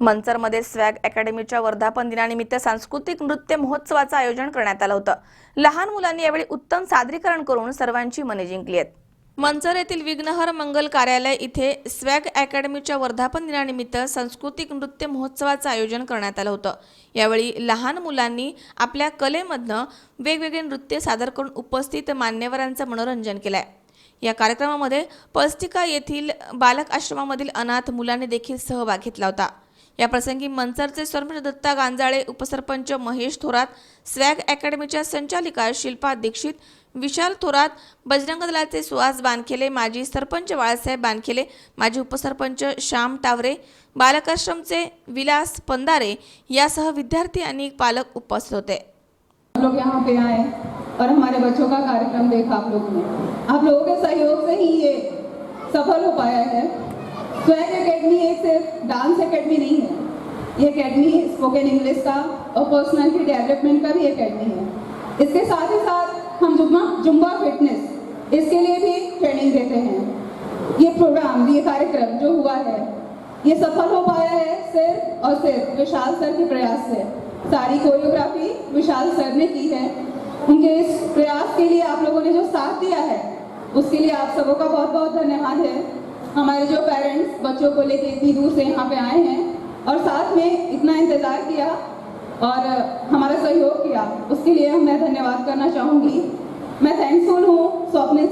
मंचरमध्ये swag अकॅडमीच्या वर्धापन दिनानिमित्त सांस्कृतिक नृत्य महोत्सवाचं आयोजन करण्यात आलं होतं. लहान मुलांनी यावेळी उत्तम सादरीकरण करून सर्वांची मने जिंकली आहेत. मंचर येथील विघ्नहर मंगल कार्यालय इथे स्वॅग अकॅडमीच्या वर्धापन दिनानिमित्त सांस्कृतिक नृत्य महोत्सवाचं आयोजन करण्यात आलं होतं. यावेळी लहान मुलांनी आपल्या कलेमधनं वेगवेगळे नृत्य सादर करून उपस्थित मान्यवरांचं मनोरंजन केलंय. या कार्यक्रमामध्ये पस्तिका येथील बालक आश्रमामधील अनाथ मुलांनी देखील सहभाग घेतला होता. या प्रसंगी मंचरचे सरपंच दत्ता गांजाळे उपसरपंच महेश थोरात स्वॅग अकॅडमीच्या संचालिका शिल्पा दीक्षित विशाल थोरात बजरंग दलाचे सुहास बानखेले माजी सरपंच बाळासाहेब बानखेले माजी उपसरपंच श्याम टावरे बालकाश्रमचे विलास पंदारे यासह विद्यार्थी आणि पालक उपस्थित होते. लोग यहाँ पे आए और हमारे बच्चों का कार्यक्रम देखा आप लोगों ने। आप लोगों के सहयोग से ही ये सफल हो पाया है। स्वयं एकेडमी एक सिर्फ़ डांस एकेडमी नहीं है। ये एकेडमी स्पोकन इंग्लिश का और पर्सनालिटी डेवलपमेंट का भी एकेडमी है। इसके साथ ही साथ हम जुम्मा, जुम्बा फिटनेस इसके लिए भी ट्रेनिंग देते हैं। ये प्रोग्राम ये कार्यक्रम जो हुआ है, ये सफल हो पाया है सिर्फ़ और सिर्फ़ विशाल सर के प्रयास से। सारी कोरियोग्राफी विशाल सर ने की है। उनके इस प्रयास के लिए आप लोगों ने जो साथ दिया है, उसके लिए आप सबों का बहुत बहुत धन्यवाद है। हमारे जो पेरेंट्स बच्चों को लेके इतनी दूर से यहाँ पे आए हैं और साथ में इतना इंतज़ार किया और हमारा सहयोग किया, उसके लिए मैं धन्यवाद करना चाहूँगी। मैं थैंकफुल हूँ स्वप्निल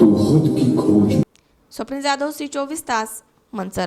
तू खुद की खोज। स्वप्नील जाधव सी चोवीस तास मंचर